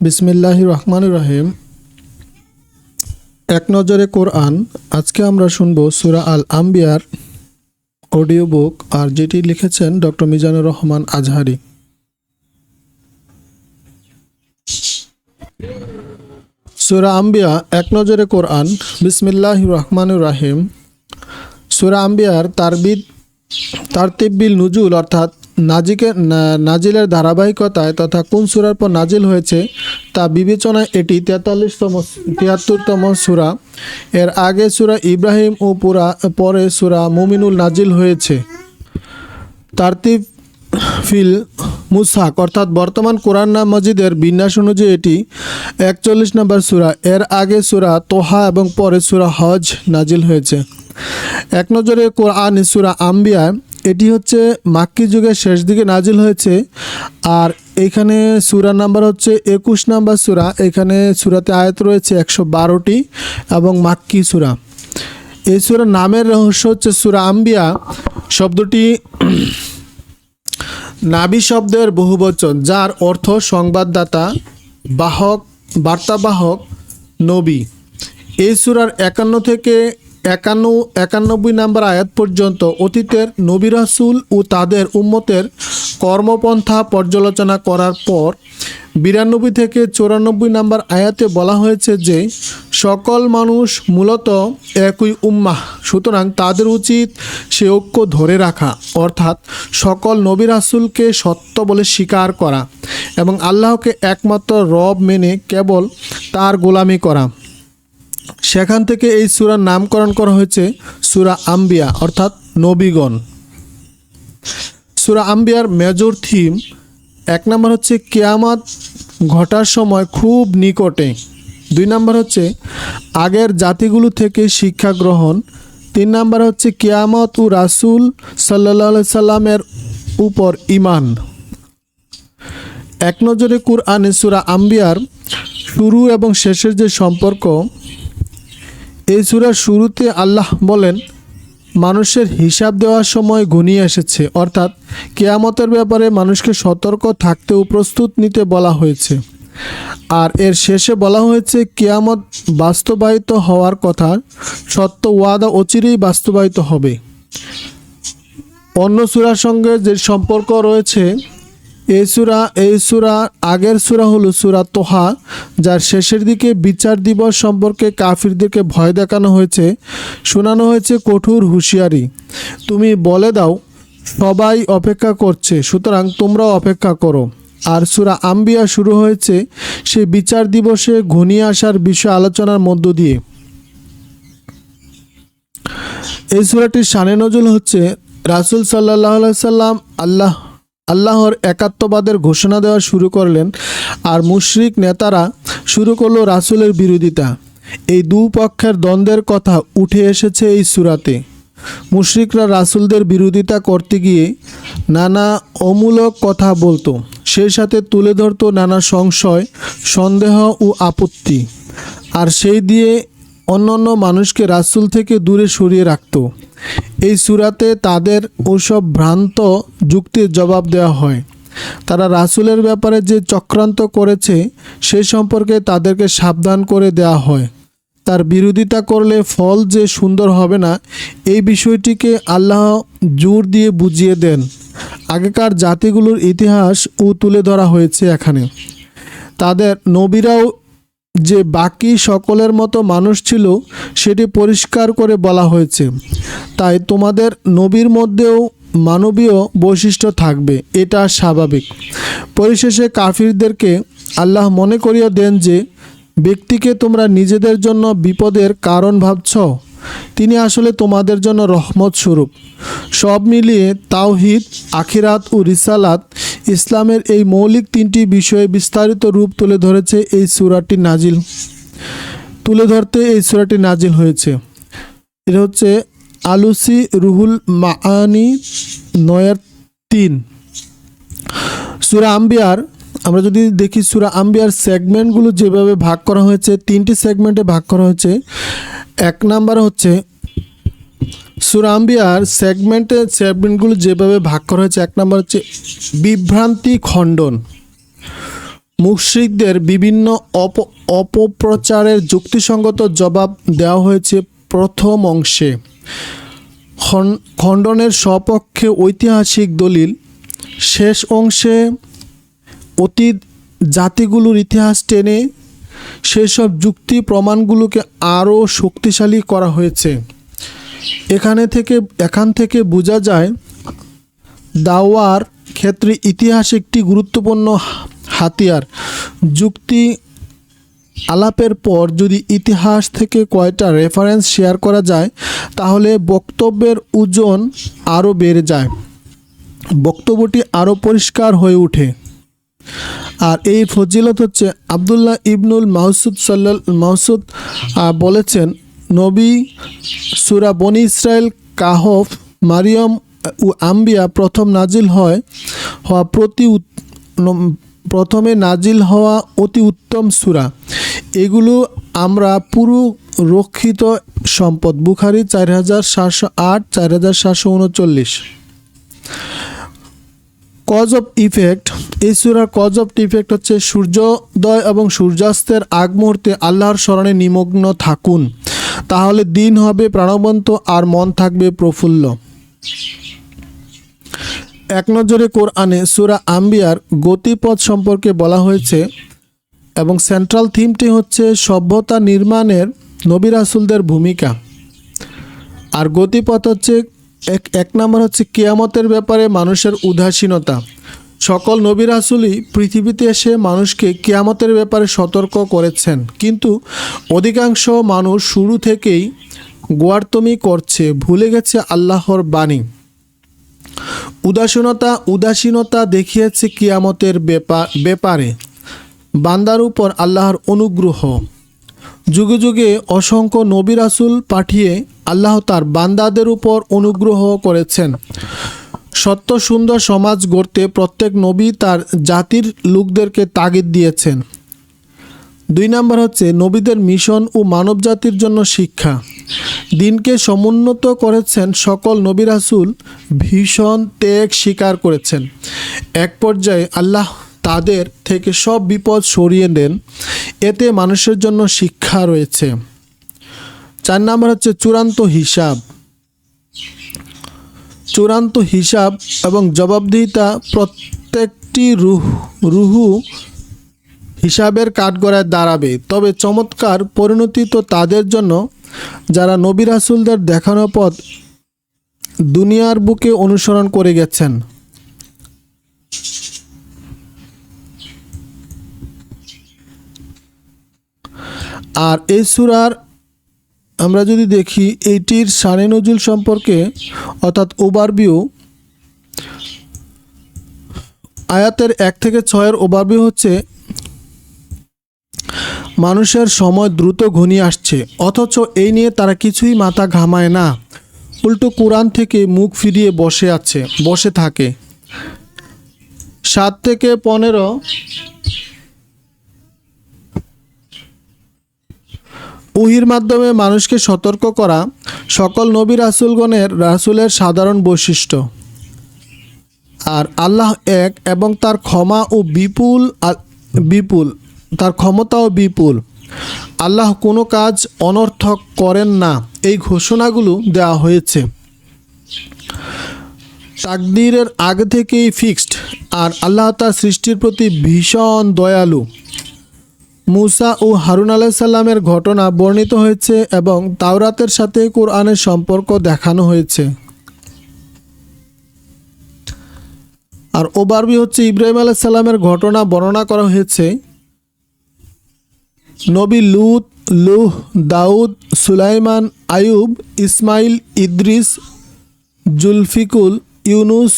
বিসমিল্লাহ রহমান রহিম। এক নজরে কোরআন, আজকে আমরা শুনব সুরা আল আম্বিয়ার অডিও বুক, আর যেটি লিখেছেন ডক্টর মিজানুর রহমান আজহারি। সুরা আম্বিয়া, এক নজরে কোরআন বিসমিল্লাহ রহমানুর রাহিম। সুরা আম্বিয়ার তারবিদ তারতিবিল নুজুল, অর্থাৎ নাজিকে নাজিলের ধারাবাহিকতায় তথা কোন সুরার পর নাজিল হয়েছে তা বিবেচনায় এটি তেতাল্লিশতম তিয়াত্তরতম সুরা। এর আগে সুরা ইব্রাহিম ও পুরা, পরে সুরা মুমিনুল নাজিল হয়েছে। তারতিব ফিল মুসাক অর্থাৎ বর্তমান কোরআন নাম মজিদের বিন্যাস অনুযায়ী এটি একচল্লিশ নম্বর সুরা। এর আগে সুরা তোহা এবং পরে সুরা হজ নাজিল হয়েছে। এক নজরে কোরআন সুরা আম্বিয়া এটি হচ্ছে মাক্কি যুগের শেষ দিকে নাজিল হয়েছে। আর এখানে সুরা নাম্বার হচ্ছে একুশ নাম্বার সুরা। এখানে সুরাতে আয়াত রয়েছে একশো বারোটি এবং মাক্কি সুরা। এই সুরা নামের রহস্য হচ্ছে সুরা আম্বিয়া। শব্দটি নাবি শব্দের বহুবচন, যার অর্থ সংবাদদাতা, বাহক, বার্তাবাহক, নবী। এই সুরার একান্ন থেকে একান্ন, একানব্বই নাম্বার আয়াত পর্যন্ত অতীতের নবী রাসূল ও তাদের উম্মতের কর্মপন্থা পর্যালোচনা করার পর বিরানব্বই থেকে চৌরানব্বই নাম্বার আয়াতে বলা হয়েছে যে, সকল মানুষ মূলত একই উম্মাহ, সুতরাং তাদের উচিত সে ঐক্য ধরে রাখা, অর্থাৎ সকল নবী রাসূলকে সত্য বলে স্বীকার করা এবং আল্লাহকে একমাত্র রব মেনে কেবল তার গোলামি করা। সেখান থেকে এই সুরার নামকরণ করা হয়েছে সুরা আম্বিয়া, অর্থাৎ নবীগণ। সুরা আম্বিয়ার মেজর থিম এক নম্বর হচ্ছে কেয়ামত ঘটার সময় খুব নিকটে। দুই নম্বর হচ্ছে আগের জাতিগুলো থেকে শিক্ষা গ্রহণ। তিন নম্বর হচ্ছে কেয়ামত ও রাসুল সাল্লা সাল্লামের উপর ইমান এক নজরে কুরআনে সুরা আম্বিয়ার শুরু এবং শেষের যে সম্পর্ক এই সুরার শুরুতে আল্লাহ বলেন, মানুষের হিসাব দেওয়ার সময় ঘনিয়ে এসেছে, অর্থাৎ কেয়ামতের ব্যাপারে মানুষকে সতর্ক থাকতে ও প্রস্তুত নিতে বলা হয়েছে। আর এর শেষে বলা হয়েছে, কেয়ামত বাস্তবায়িত হওয়ার কথা, সত্য ওয়াদা অচিরেই বাস্তবায়িত হবে। অন্য সুরার সঙ্গে যে সম্পর্ক রয়েছে এই সুরা এই সুরা, আগের সুরা হলো সুরা তোহা, যার শেষের দিকে বিচার দিবস সম্পর্কে কাফিরদেরকে ভয় দেখানো হয়েছে, শোনানো হয়েছে কঠোর হুঁশিয়ারি। তুমি বলে দাও, সবাই অপেক্ষা করছে, সুতরাং তোমরাও অপেক্ষা করো। আর সুরা আম্বিয়া শুরু হয়েছে, সে বিচার দিবসে ঘনিয়ে আসার বিষয় আলোচনার মধ্য দিয়ে। এই সুরাটির সানে নজুল হচ্ছে রাসুল সাল্লাহ সাল্লাম আল্লাহ আল্লাহর একাত্মবাদের ঘোষণা দেওয়া শুরু করলেন আর মুশরিক নেতারা শুরু করল রাসুলের বিরোধিতা। এই দু পক্ষের দ্বন্দ্বের কথা উঠে এসেছে এই সুরাতে। মুশরিকরা রাসুলদের বিরোধিতা করতে গিয়ে নানা অমূলক কথা বলতো, সেই সাথে তুলে ধরতো নানা সংশয়, সন্দেহ ও আপত্তি, আর সেই দিয়ে অন্যান্য মানুষকে রাসূল থেকে দূরে সরিয়ে রাখত। এই সুরাতে তাদের ওসব ভ্রান্ত যুক্তির জবাব দেওয়া হয়। তারা রাসুলের ব্যাপারে যে চক্রান্ত করেছে, সে সম্পর্কে তাদেরকে সাবধান করে দেওয়া হয়। তার বিরোধিতা করলে ফল যে সুন্দর হবে না, এই বিষয়টিকে আল্লাহ জোর দিয়ে বুঝিয়ে দেন। আগেকার জাতিগুলোর ইতিহাস ও তুলে ধরা হয়েছে এখানে। তাদের নবীরাও যে বাকি সকলের মতো মানুষ ছিল, সেটি পরিষ্কার করে বলা হয়েছে। তাই তোমাদের নবীর মধ্যেও মানবীয় বৈশিষ্ট্য থাকবে, এটা স্বাভাবিক। পরিশেষে কাফিরদেরকে আল্লাহ মনে করিয়ে দেন যে, ব্যক্তিকে তোমরা নিজেদের জন্য বিপদের কারণ ভাবছ, তিনি আসলে তোমাদের জন্য রহমত স্বরূপ। সব মিলিয়ে তাওহিদ, আখিরাত ও রিসালাত ইসলামের এই মৌলিক তিনটি বিষয়ে বিস্তারিত রূপ তুলে ধরেছে এই সুরাটি নাজিল। তুলে ধরতে এই সুরাটি নাজিল হয়েছে। এটা হচ্ছে আলুসি রুহুল মাআনি নয়ের তিন। সুরা আম্বিয়ার, আমরা যদি দেখি সুরা আম্বিয়ার সেগমেন্টগুলো যেভাবে ভাগ করা হয়েছে, তিনটি সেগমেন্টে ভাগ করা হয়েছে, এক নাম্বার হচ্ছে সুরা আম্বিয়ার সেগমেন্টে সেগমেন্টগুলো যেভাবে ভাগ করা হয়েছে, এক নম্বর হচ্ছে বিভ্রান্তি খণ্ডন। মুশ্রিকদের বিভিন্ন অপ, অপপ্রচারের যুক্তিসঙ্গত জবাব দেওয়া হয়েছে প্রথম অংশে। খণ্ডনের সপক্ষে ঐতিহাসিক দলিল, শেষ অংশে অতীত জাতিগুলোর ইতিহাস টেনে সেসব যুক্তি প্রমাণগুলোকে আরও শক্তিশালী করা হয়েছে। এখানে থেকে, এখান থেকে বোঝা যায়, দাওয়ার ক্ষেত্রে ইতিহাস একটি গুরুত্বপূর্ণ হাতিয়ার। যুক্তি আলাপের পর যদি ইতিহাস থেকে কয়টা রেফারেন্স শেয়ার করা যায়, তাহলে বক্তব্যের ওজন আরও বেড়ে যায়। বক্তব্যটি আরও পরিষ্কার হয়ে ওঠে। আর এই ফজিলত হচ্ছে আবদুল্লাহ ইবনুল মাহসুদ সাল্লাল মাহসুদ বলেছেন নবী সুরা বনি ইসরায়েল কাহফ, মারিয়ম ও আম্বিয়া প্রথম নাজিল হয়, হওয়া প্রতি প্রথমে নাজিল হওয়া অতি উত্তম সুরা। এগুলো আমরা পুরো রক্ষিত সম্পদ, বুখারি চার হাজার সাতশো আট, চার হাজার সাতশো উনচল্লিশ। কজ অফ ইফেক্ট, এই সুরার কজ অফ ইফেক্ট হচ্ছে সূর্যোদয় এবং সূর্যাস্তের আগ মুহূর্তে আল্লাহর স্মরণে নিমগ্ন থাকুন। তাহলে দিন হবে প্রাণবন্ত আর মন থাকবে প্রফুল্ল। এক নজরে কোরআনে সুরা আম্বিয়ার গতিপথ সম্পর্কে বলা হয়েছে এবং সেন্ট্রাল থিমটি হচ্ছে সভ্যতা নির্মাণের নবী রাসুলদের ভূমিকা। আর গতিপথ হচ্ছে এক এক নম্বর হচ্ছে কেয়ামতের ব্যাপারে মানুষের উদাসীনতা। সকল নবী রাসুলই পৃথিবীতে এসে মানুষকে কেয়ামতের ব্যাপারে সতর্ক করেছেন। কিন্তু অধিকাংশ মানুষ শুরু থেকেই গোয়ার্তমি করছে, ভুলে গেছে আল্লাহর বাণী। উদাসীনতা উদাসীনতা দেখিয়েছে কিয়ামতের ব্যাপার ব্যাপারে। বান্দার উপর আল্লাহর অনুগ্রহ। যুগে যুগে অসংখ্য নবী রাসুল পাঠিয়ে আল্লাহ তার বান্দাদের উপর অনুগ্রহ করেছেন। সত্য সুন্দর সমাজ গড়তে প্রত্যেক নবী তার জাতির লোকদেরকে তাগিদ দিয়েছেন। দুই নম্বর হচ্ছে নবীদের মিশন ও মানবজাতির জন্য শিক্ষা। দিনকে সমুন্নত করেছেন সকল নবী রাসুল, ভীষণ ত্যাগ স্বীকার করেছেন। এক পর্যায়ে আল্লাহ তাদের থেকে সব বিপদ সরিয়ে দেন, এতে মানুষের জন্য শিক্ষা রয়েছে। চার নম্বর হচ্ছে চূড়ান্ত হিসাব। চূড়ান্ত হিসাব এবং জবাবদিহিতা প্রত্যেকটি রুহ, রুহু হিসাবের কাঠগড়ায় দাঁড়াবে। তবে চমৎকার পরিণতি তো তাদের জন্য। যারা নবী রাসুলদের দেখানো পথ দুনিয়ার বুকে অনুসরণ করে গেছেন। আর এই সুরার আমরা যদি দেখি এইটির সানে নজুল সম্পর্কে, অর্থাৎ ওভারভিউ, আয়াতের এক থেকে ছয়ের ওভারভিউ হচ্ছে, মানুষের সময় দ্রুত ঘনিয়ে আসছে, অথচ এই নিয়ে তারা কিছুই মাথা ঘামায় না। উল্টো কোরআন থেকে মুখ ফিরিয়ে বসে আছে, বসে থাকে। সাত থেকে পনেরো উহির মাধ্যমে মানুষকে সতর্ক করা সকল নবী রাসুলগণের রাসুলের সাধারণ বৈশিষ্ট্য। আর আল্লাহ এক এবং তার ক্ষমা ও বিপুল বিপুল, তার ক্ষমতাও বিপুল। আল্লাহ কোনো কাজ অনর্থক করেন না, এই ঘোষণাগুলো দেওয়া হয়েছে। তাকদিরের আগে থেকেই ফিক্সড, আর আল্লাহ তার সৃষ্টির প্রতি ভীষণ দয়ালু। মুসা ও হারুন আলাইসাল্লামের ঘটনা বর্ণিত হয়েছে এবং তাওরাতের সাথে কোরআনের সম্পর্ক দেখানো হয়েছে। আর ওবারবি হচ্ছে ইব্রাহিম আলাইসাল্লামের ঘটনা বর্ণনা করা হয়েছে। নবী লুত, লুহ, দাউদ, সুলাইমান, আয়ুব, ইসমাইল, ইদ্রিস, জুলফিকুল, ইউনুস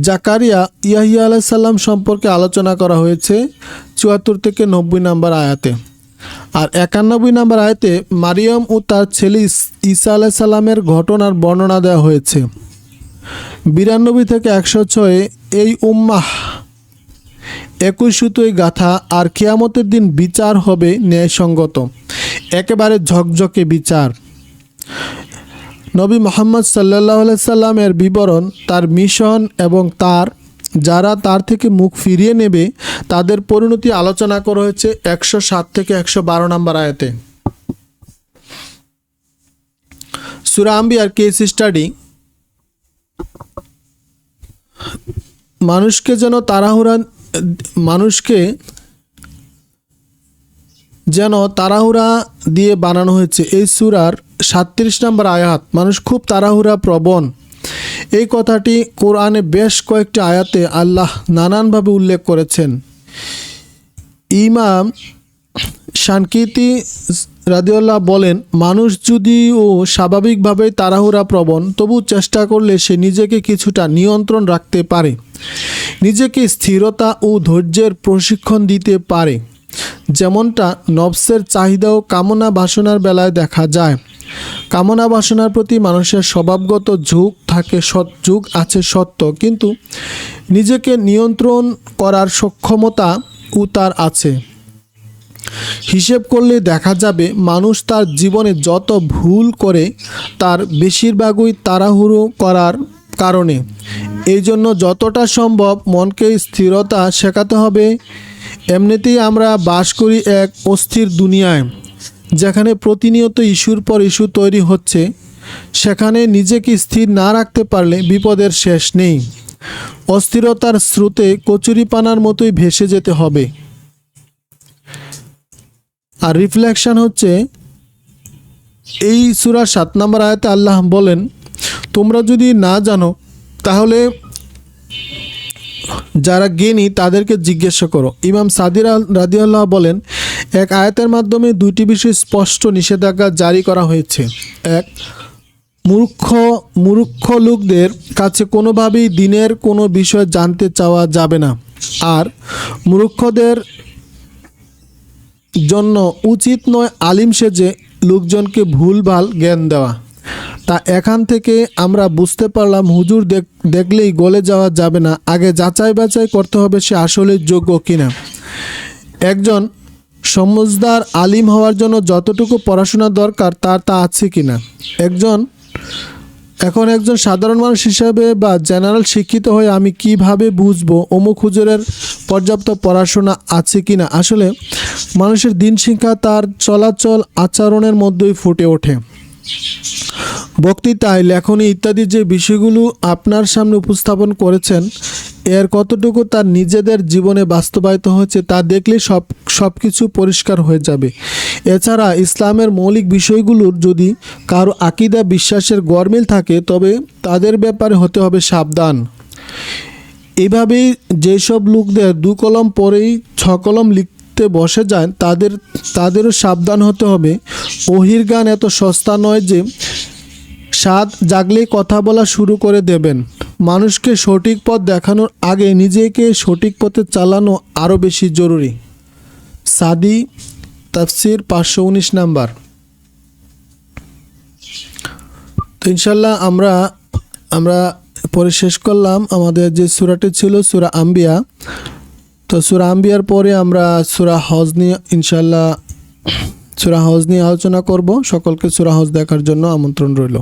জাকারিয়া ইয়াহিয়া আলাইসাল্লাম সম্পর্কে আলোচনা করা হয়েছে চুয়াত্তর থেকে নব্বই নম্বর আয়াতে। আর একানব্বই নম্বর আয়াতে মারিয়াম ও তার ছেলে ঈসা আলাইসাল্লামের ঘটনার বর্ণনা দেওয়া হয়েছে। বিরানব্বই থেকে একশো ছয়ে এই উম্মাহ একই সুতোয় গাথা আর কেয়ামতের দিন বিচার হবে ন্যায়সঙ্গত। একেবারে ঝকঝকে বিচার। নবী মোহাম্মদ সাল্লাহ সাল্লামের বিবরণ, তার মিশন এবং তার, যারা তার থেকে মুখ ফিরিয়ে নেবে, তাদের পরিণতি আলোচনা করা হয়েছে একশো সাত থেকে একশো বারো নম্বর আয়াতে। সুরা আম্বিয়ার কেস স্টাডি মানুষকে যেন তাড়াহুড়া, মানুষকে যেন তাড়াহুড়া দিয়ে বানানো হয়েছে। এই সুরার সাতত্রিশ নম্বর আয়াত, মানুষ খুব তাড়াহুড়া, প্রবণ। এই কথাটি কোরআনে বেশ কয়েকটি আয়াতে আল্লাহ নানানভাবে উল্লেখ করেছেন। ইমাম শানকিতি রাদিউল্লাহ বলেন, মানুষ যদিও স্বাভাবিকভাবেই তাড়াহুড়া, প্রবণ, তবু চেষ্টা করলে সে নিজেকে কিছুটা নিয়ন্ত্রণ রাখতে পারে। নিজেকে স্থিরতা ও ধৈর্যের প্রশিক্ষণ দিতে পারে। যেমনটা নবসের চাহিদা ও কামনা বাসনার বেলায় দেখা যায়। কামনা বাসনার প্রতি মানুষের স্বভাবগত ঝুঁক থাকে সৎ ঝুঁক আছে সত্য, কিন্তু নিজেকে নিয়ন্ত্রণ করার সক্ষমতা ও তার আছে। হিসেব করলে দেখা যাবে মানুষ তার জীবনে যত ভুল করে, তার বেশিরভাগই তাড়াহুড়ো করার কারণে। এই জন্য যতটা সম্ভব মনকে স্থিরতা শেখাতে হবে। এমনিতেই আমরা বাস করি এক অস্থির দুনিয়ায়। যেখানে প্রতিনিয়ত ইস্যুর পর ইস্যু তৈরি হচ্ছে, সেখানে নিজেকে স্থির না রাখতে পারলে বিপদের শেষ নেই। অস্থিরতার স্রোতে কচুরিপানার মতোই ভেসে যেতে হবে। আর রিফ্লেকশন হচ্ছে, এই সুরা সাত নম্বর আয়াতে আল্লাহ বলেন, তোমরা যদি না জানো, তাহলে যারা জ্ঞানী তাদেরকে জিজ্ঞাসা করো। ইমাম সাদির আল রাদিউল্লাহ বলেন এক আয়াতের মাধ্যমে দুইটি বিষয় স্পষ্ট নিষেধাজ্ঞা জারি করা হয়েছে। এক, মূর্খ মূর্খ লোকদের কাছে কোনোভাবেই দিনের কোনো বিষয় জানতে চাওয়া যাবে না। আর, মূর্খদের জন্য উচিত নয় আলিম সেজে লোকজনকে ভুলভাল জ্ঞান দেওয়া। তা এখান থেকে আমরা বুঝতে পারলাম, হুজুর দেখ- দেখলেই গলে যাওয়া যাবে না, আগে যাচাই বাছাই করতে হবে সে আসলে যোগ্য কিনা। একজন সমজদার আলিম হওয়ার জন্য যতটুকু পড়াশোনা দরকার, তার তা আছে কি না একজন, এখন একজন সাধারণ মানুষ হিসাবে বা জেনারেল শিক্ষিত হয়ে আমি কীভাবে বুঝব অমুক হুজুরের পর্যাপ্ত পড়াশোনা আছে কি না আসলে মানুষের দিন শিক্ষা তার চলাচল আচরণের মধ্যেই ফুটে ওঠে। বক্তৃতায়, লেখনী ইত্যাদি যে বিষয়গুলো আপনার সামনে উপস্থাপন করেছেন এর কতটুকু তার নিজেদের জীবনে বাস্তবায়িত হয়েছে তা দেখলে সব সব কিছু পরিষ্কার হয়ে যাবে। এছাড়া ইসলামের মৌলিক বিষয়গুলোর যদি কারও আকিদা, বিশ্বাসের গরমিল থাকে, তবে তাদের ব্যাপারে হতে হবে সাবধান। এভাবেই যেসব লোকদের দু কলম পরেই ছ কলম লিখতে বসে যায়, তাদের, তাদেরও সাবধান হতে হবে। ওহির গান এত সস্তা নয় যে স্বাদ জাগলেই কথা বলা শুরু করে দেবেন। মানুষকে সঠিক পথ দেখানোর আগে নিজেকে সঠিক পথে চালানো আরও বেশি জরুরি। সাদি, তাফসির পাঁচশো উনিশ নাম্বার। তো ইনশাল্লাহ আমরা আমরা পরে শেষ করলাম। আমাদের যে সুরাটি ছিল সুরা আম্বিয়া, তো সুরা আম্বিয়ার পরে আমরা সুরা হজ নিয়ে ইনশাল্লাহ সুরা হজ নিয়ে আলোচনা করব। সকলকে সুরা হজ দেখার জন্য আমন্ত্রণ রইল।